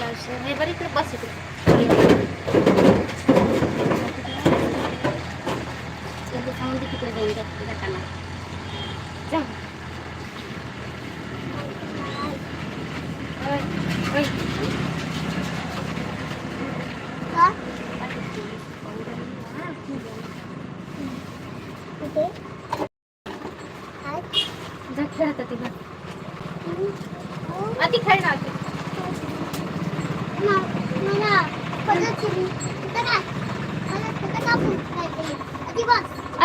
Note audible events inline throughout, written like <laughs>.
हे बरं इकडे बस इकडे. तिकडे जाऊन जाताना जा ओय, ओय. जा खेळ आता तिला अति खेळ ना अति.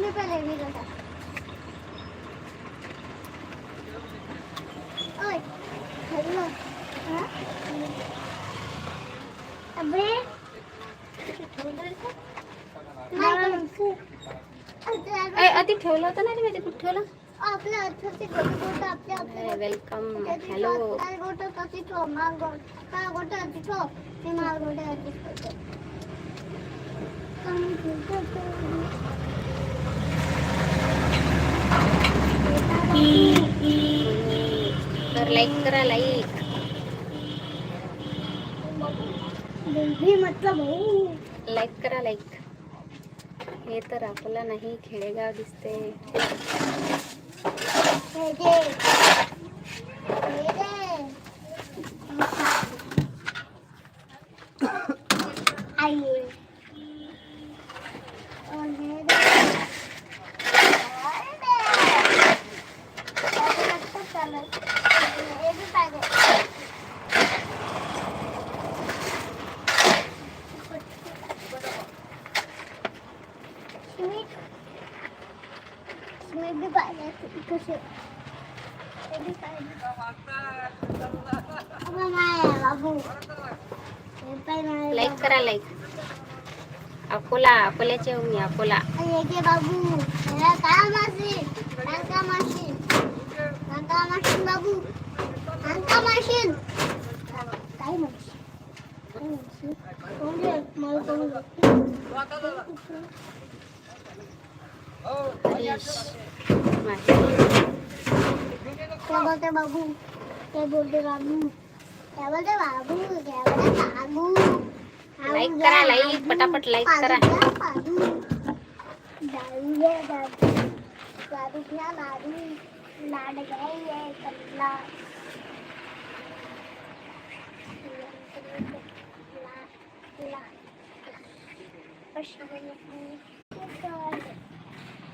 बाजू मी पहिले गेलो ओय हॅलो हा अबे ए, अति ठेवलं होतं ना रे मी ते कुठं ठेवलं आपल्या हाताचे गोट आपल्या आपल्या वेलकम हॅलो गोट कशी ठेव माल गोट काय गोट अशी ठेव ते माल गोट अशी ठेव तर लाईक करा लाईक मतलब हो. लाईक करा लाईक हे तर आपलं नाही खेडेगाव दिसते आई और हे दे और दे अरे लगता चला ये भी पाहिजे स्वीट स्वीट भी पाहिजे कसे ते भी पाहिजे अगं नाही बाबू हे पण नाही लाईक करा लाईक अकोला अकोल्याचे मी अकोला. बाबू बाबू काय माशीन काय बोलते बाबू बोलते बाबू बोलते बाबू बोलते बाबू लाईक करा लाईक पटापट लाईक करा दादू दादू घ्या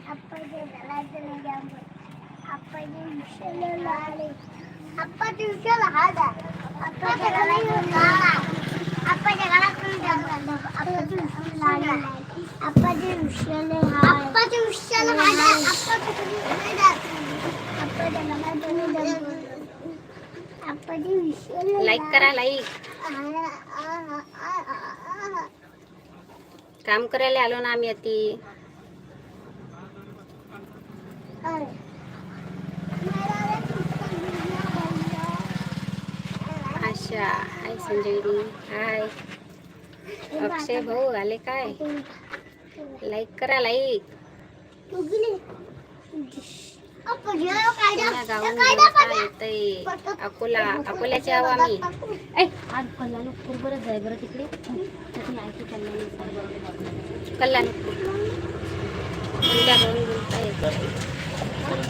అప్పటి అప్పటి విషయంలో అప్పటి విషయాలు హాదా అప్పటి అప్పటి అప్పటి విషయాలు అప్పటి విషయాలు అప్పటి విషయాలు అప్పటి విషయాలు లైక్ కరా లైక్ काम करायला आलो ना आम्ही आती आशा हाय संजयनी हाय. अक्षय भाऊ आले काय? लाईक करा लाईक अकोला अकोल्याचे आहो आम्ही. कल्याणपूर बरं जाय बरं तिकडे. Kalyanpur Jadi,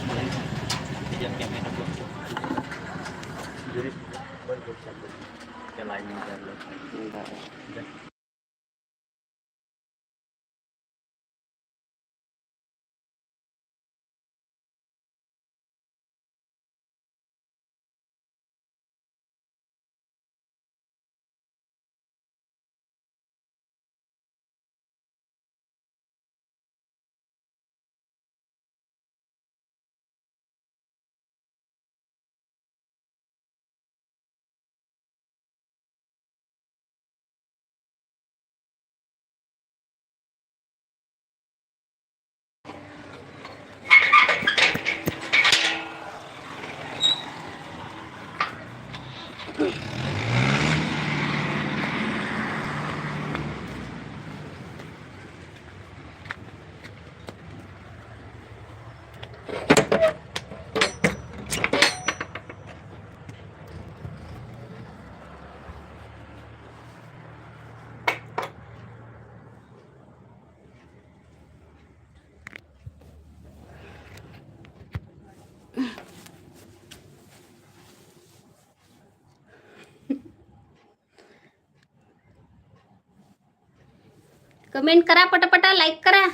yang lainnya Comment करा पटापटा लाईक करा.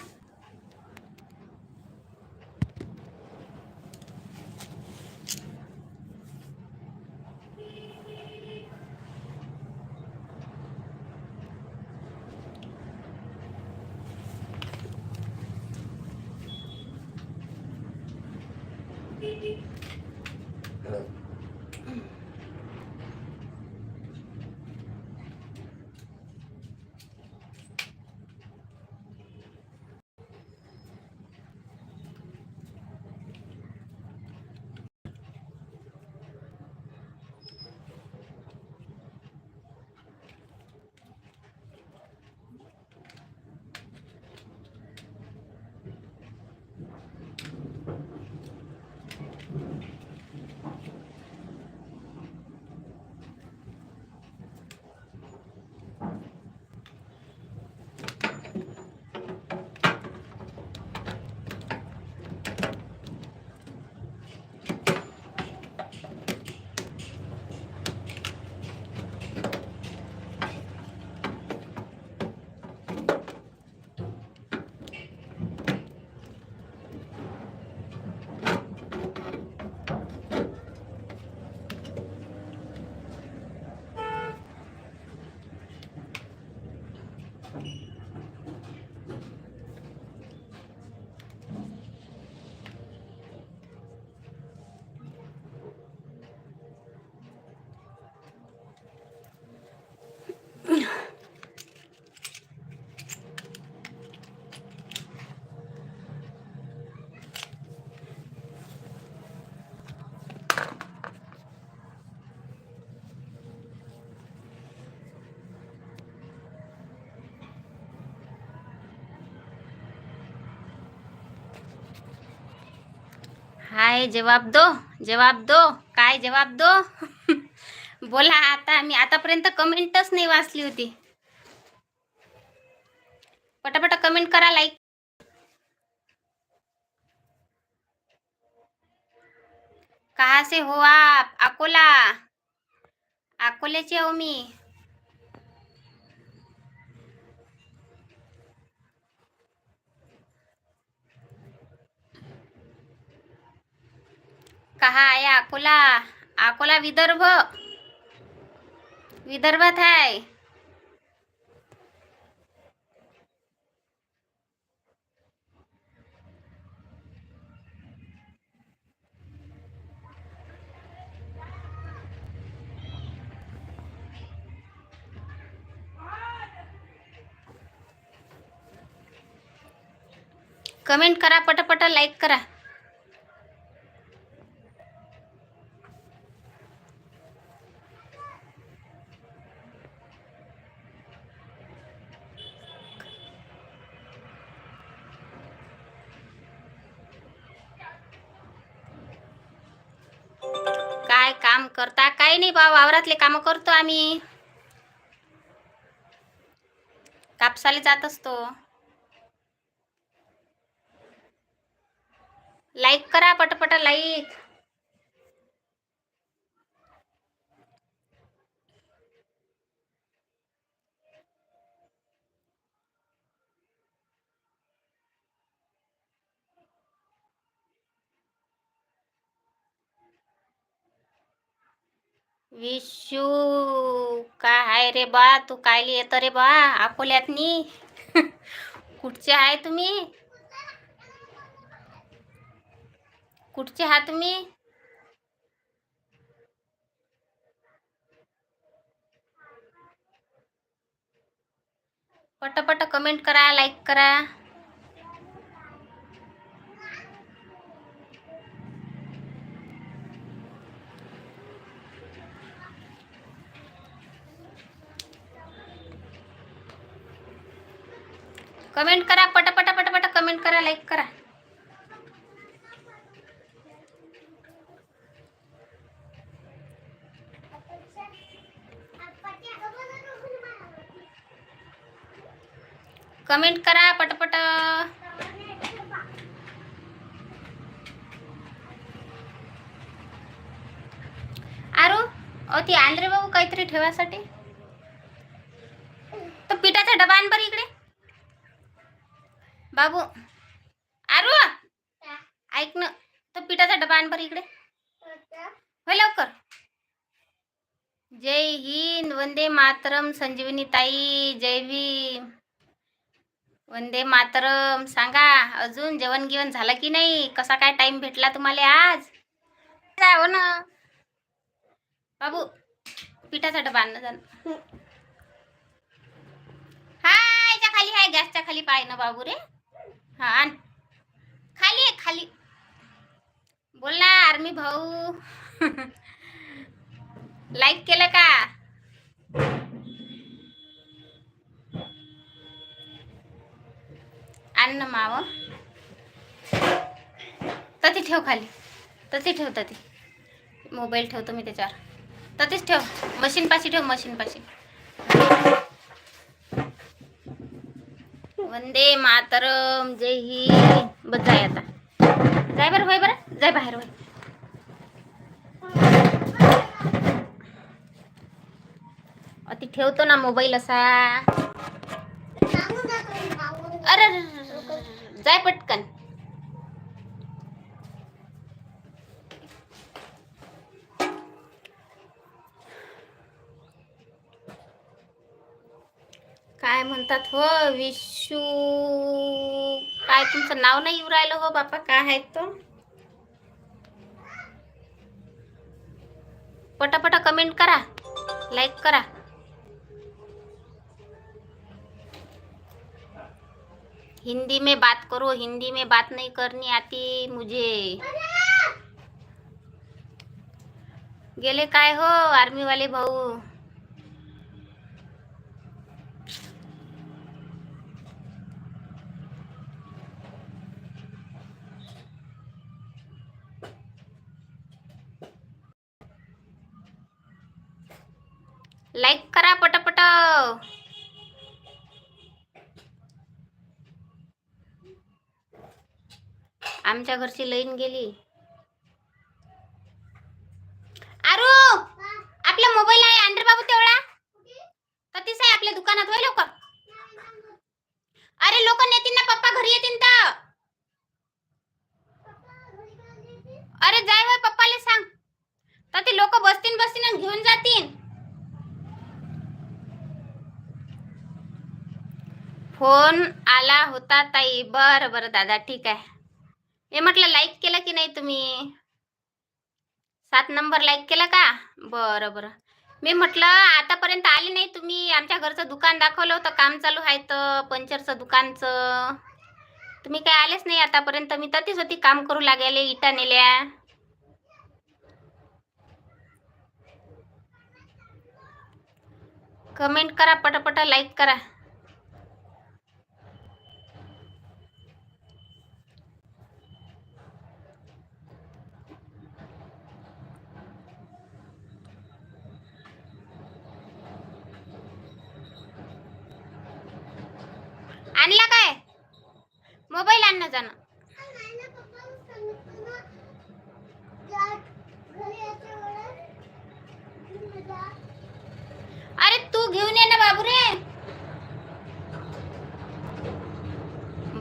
हाय जवाब दो जवाब दो. काय जवाब दो? <laughs> बोला आता मी. आतापर्यंत कमेंटच नाही वाचली होती. पटापटा कमेंट करा लाईक कहा से हो आप? अकोला. अकोल्याचे हो मी. कहा आया? अकोला अकोला विदर्भ। विदर्भात आहे कमेंट करा पटापटा लाईक करा काय काम करता? काही नाही बा वावरातले काम करतो आम्ही. कापसाले जात असतो. लाईक करा पटपट लाईक विशू काय आहे रे बा? तू कायले येतं रे बा? अकोल्यातनी? <laughs> कुठचे आहे तुम्ही? कुठचे आहात तुम्ही पटपट कमेंट करा लाईक करा. कमेंट करा पटापटा पटापटा कमेंट करा लाईक करा. कमेंट करा पटपट. आरू अहो ती आंध्रे बाबू भाऊ काहीतरी ठेवासाठी? तो पिठाचा डबा आण बरं इकडे. बाबू आरू ऐक ना तो पिठाचा डबा आण बरं इकडे. होय लवकर. जय हिंद वंदे मातरम संजीवनी ताई जय भीम. वंदे मातरम सांगा अजून जेवण गिवण झालं की नाही? कसा काय टाइम भेटला तुम्हाला आज? हो ना. बाबू पिठाचा डबा आणणं जाणं हायच्या खाली हाय गॅसच्या खाली पाय ना बाबू रे. हा आण. खाली आहे खाली. बोल ना आर्मी भाऊ. <laughs> लाईक केलं का? आण ना माव. तती ठेव खाली. तती ठेव तती. मोबाईल ठेवतो मी त्याच्यावर. ततीच ठेव. मशीन पाशी ठेव मशीन पाशी वंदे मातरम जय ही बस जाय आता. जाय बरं होय बरं. जाय बाहेर होय. अति ठेवतो ना मोबाईल असा. अरे. जाय पटकन. काय म्हणतात हो विश काय तुमचं नाव नाही येऊ राहिलं हो बापा काय आहे तो? पटापटा कमेंट करा लाईक करा. हिंदी में बात करो हिंदी में बात नहीं करनी आती मुझे. गेले काय हो आर्मी वाले भाऊ लाईक करा पटापट आमच्या घरची लाईन गेली. आरू! आपला मोबाईल आहे आंध्र बाबू तेवढा. कधीच आहे आपल्या दुकानात होय लोक? अरे लोक नेतील ना पप्पा घरी येतील तर. अरे जाय होय पप्पाले सांग. तर ते लोक बसतील बसतील घेऊन जातील फोन आला होता ताई. बरं बरं दादा ठीक आहे. हे म्हटलं लाईक केलं की नाही तुम्ही? सात नंबर लाईक केला का? बरं बरं. मी म्हटलं आतापर्यंत आले नाही तुम्ही. आमच्या घरचं दुकान दाखवलं होतं काम चालू आहे तर पंचरचं दुकानचं. तुम्ही काय आलेच नाही आतापर्यंत. मी ततीच होती काम करू लागले इटा नेल्या. कमेंट करा पटापटा लाईक करा. आणला काय? मोबाईल आणणं जाणं. अरे तू घेऊन ये ना बाबू रे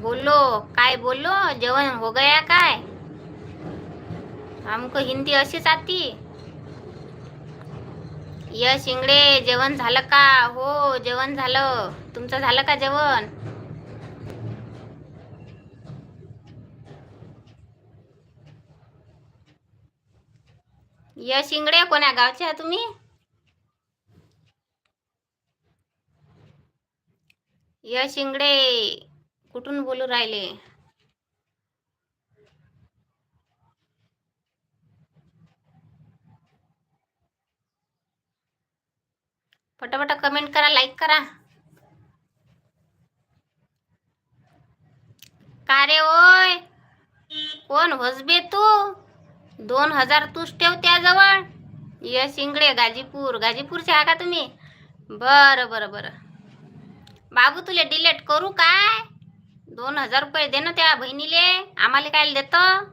बोलो काय बोलो जेवण हो गया काय? हमको हिंदी अशीच आती यश इंगडे जेवण झालं का? हो जेवण झालं. तुमचं झालं का जेवण? यश इंगडे कोण्या गावच्या तुम्ही? यश इंगडे कुठून बोलू राहिले? पटापटा कमेंट करा लाईक करा. का रे ओय? कोण होस बे तू? दोन हजार तूच ठेव त्याजवळ. यश इंगळे गाजीपूर. गाजीपूरचे आहे का तुम्ही? बरं बरं बरं. बाबू तुले डिलेट करू काय? दोन हजार रुपये दे ना त्या बहिणीले. आम्हाला काय देतं?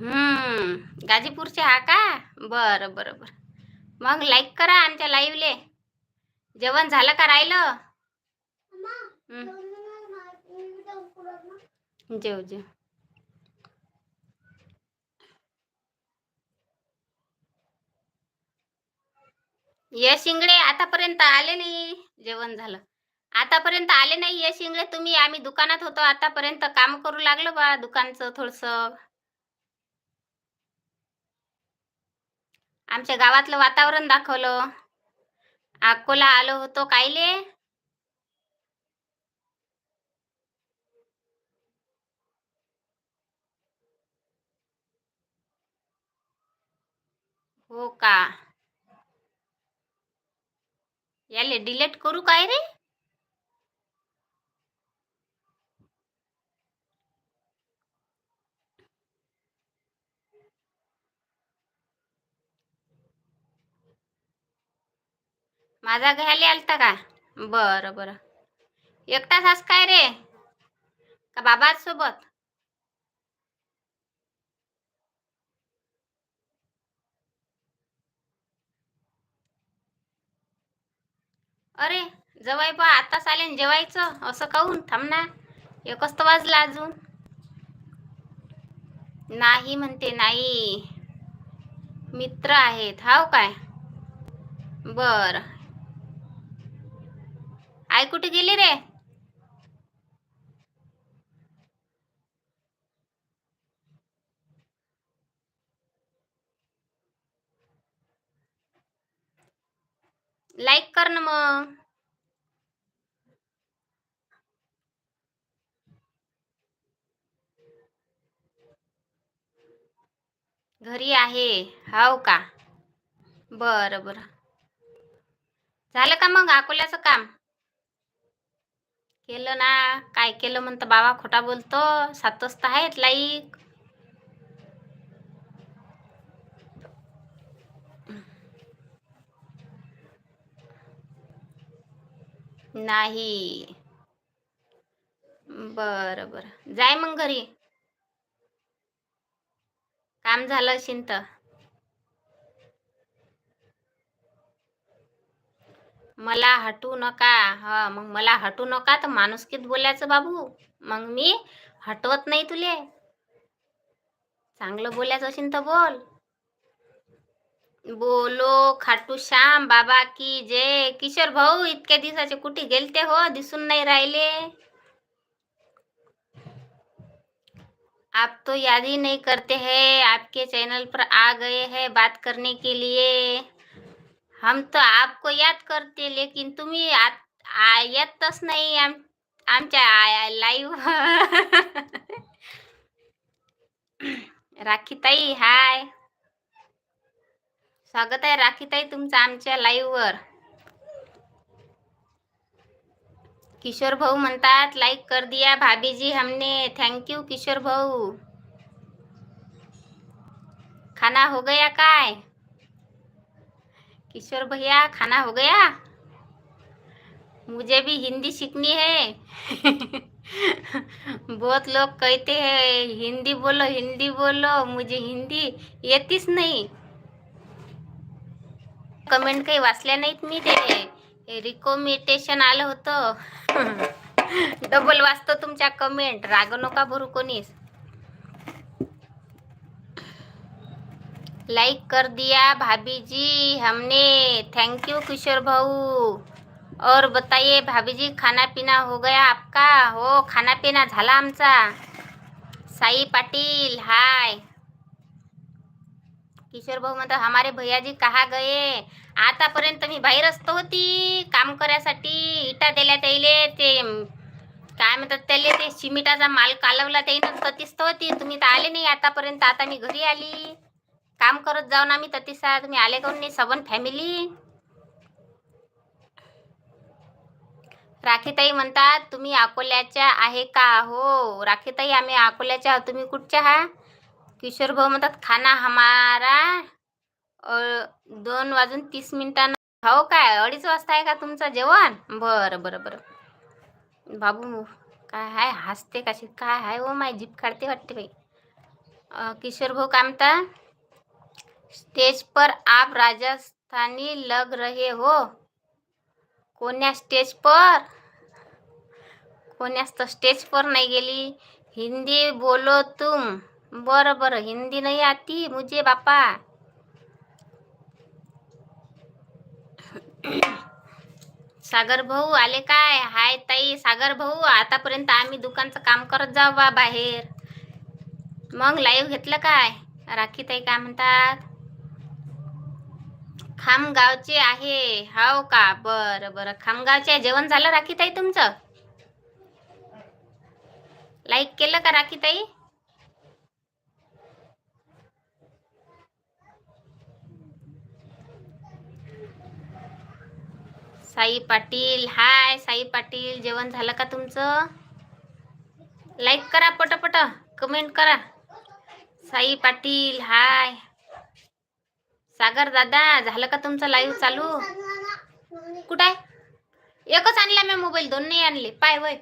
हम्म गाजीपूरचे हा का? बरं बरं बरं. मग लाईक करा आमच्या लाईव्हले जेवण झालं का राहिलं? जेव जेव. यश इंगळे आतापर्यंत आले नाही जेवण झालं. आतापर्यंत आले नाही यश इंगळे तुम्ही आम्ही दुकानात होतो आतापर्यंत काम करू लागलो बा दुकानचं थोडस. आमच्या गावातलं वातावरण दाखवलं. अकोला आलो होतो कायले. हो का? याले डिलीट करू काय रे? माझा घ्यायला आलता का? बरं बरं. एकटाच अस काय रे? का बाबासोबत? अरे जवाय पा आताच आले ना जेवायचं असं काहून थांब ना एकच तर वाजला अजून. नाही म्हणते नाही. मित्र आहेत हाव काय? बर. आई कुठे गेली रे? लाईक कर ना मग. घरी आहे. हाव का? बरं बरं. झालं का मग अकोल्याचं काम? केलं ना. काय केलं म्हणतं बाबा खोटा बोलतो. सात वाजता आहेत लाईक. नाही. बरं बरं. जाय मग घरी. काम झालं असेल तर. मला हटू नका. हा मग मला हटू नका तर माणुसकीत बोलायचं बाबू. मग मी हटवत नाही तुले. चांगलं बोलायचं असेल तर बोल. बोलो, खाटू श्याम, बाबा की जय। किशोर भाऊ, इतक्या दिवसाचे कुठे गेलते हो? दिसून नाही राहिले. आप तो याद ही नहीं करते हैं। आपके चैनल पर आ गए हैं बात करने के लिए। हम तो आपको याद करते, लेकिन तुम्ही येतच नाही। आम आमच्या लाईव्ह <laughs> राखीताई हाय स्वागत आहे राखीताई तुमचं आमच्या लाईव्हवर किशोर भाऊ म्हणतात लाईक कर दिया भाभीजी हमने. थँक यू किशोर भाऊ. खाना हो गया काय? किशोर भैया खाना हो गया? मुझे भी हिंदी सीखनी है. <laughs> बहुत लोग कहते हैं हिंदी बोलो हिंदी बोलो. मुझे हिंदी येतीच नाही. कमेंट काही वाचल्या नाहीत मी ते. रिकोमिटेशन आलं होतं. डबल वाचतो तुमच्या कमेंट राग नका भरू कोणीच. लाइक कर दिया भाभी जी हमने. थैंक यू किशोर भाऊ. और बताइए भाभी जी खाना पीना हो गया आपका? हो खाना पिना झाला आमचा. साई पाटील हाय किशोर भाऊ म्हणतात हमारे भैयाजी कहा गए? आतापर्यंत मी बाहेर असतो होती काम करायसाठी. इटा दिल्या त्याले ते काय म्हणतात त्याले ते शिमिटाचा माल कालवला त्याईनं ततिस्त होती. तुम्ही तर आले नाही आतापर्यंत आता मी घरी आली. काम करत जाऊ ना मी ततीसा तुम्ही आले काऊन नाही? सबन फॅमिली. राखीताई म्हणतात तुम्ही अकोल्याच्या आहे का? हो राखीताई आम्ही अकोल्याच्या तुम्ही कुठच्या हा? किशोर भाऊ म्हणतात खाना हमारा दोन वाजून तीस मिनिटांना. हो काय अडीच वाजता आहे का तुमचं जेवण? बरं बरं बरं. बाबू काय हाय हसते कशी? काय हाय हो माय जीप काढते वाटते बाई. किशोर भाऊ काय म्हणता स्टेज पर आप राजस्थानी लग रहे हो. कोण्या स्टेज पर? कोण्यास तर स्टेज पर नाही गेली. हिंदी बोलो तुम. बरं बरं हिंदी नाही आती मुझे बापा. सागर भाऊ आले काय? हाय ताई सागर भाऊ आतापर्यंत आम्ही दुकानचं काम करत जाऊ बा बाहेर. मग लाईव्ह घेतलं काय? राखी ताई काय म्हणतात? खामगावचे आहे. हाव का? बरं बरं खामगावचे जेवण झालं राखी ताई तुमचं? लाईक केलं का राखी ताई? साई पाटील हाय साई पाटील जेवण झालं का तुमचं? लाईक करा पटपट कमेंट करा. साई पाटील हाय. सागर दादा झालं का तुमचं लाईव्ह चालू? कुठं आहे? एकच आणला मी मोबाईल दोन नाही आणले. पाय वय.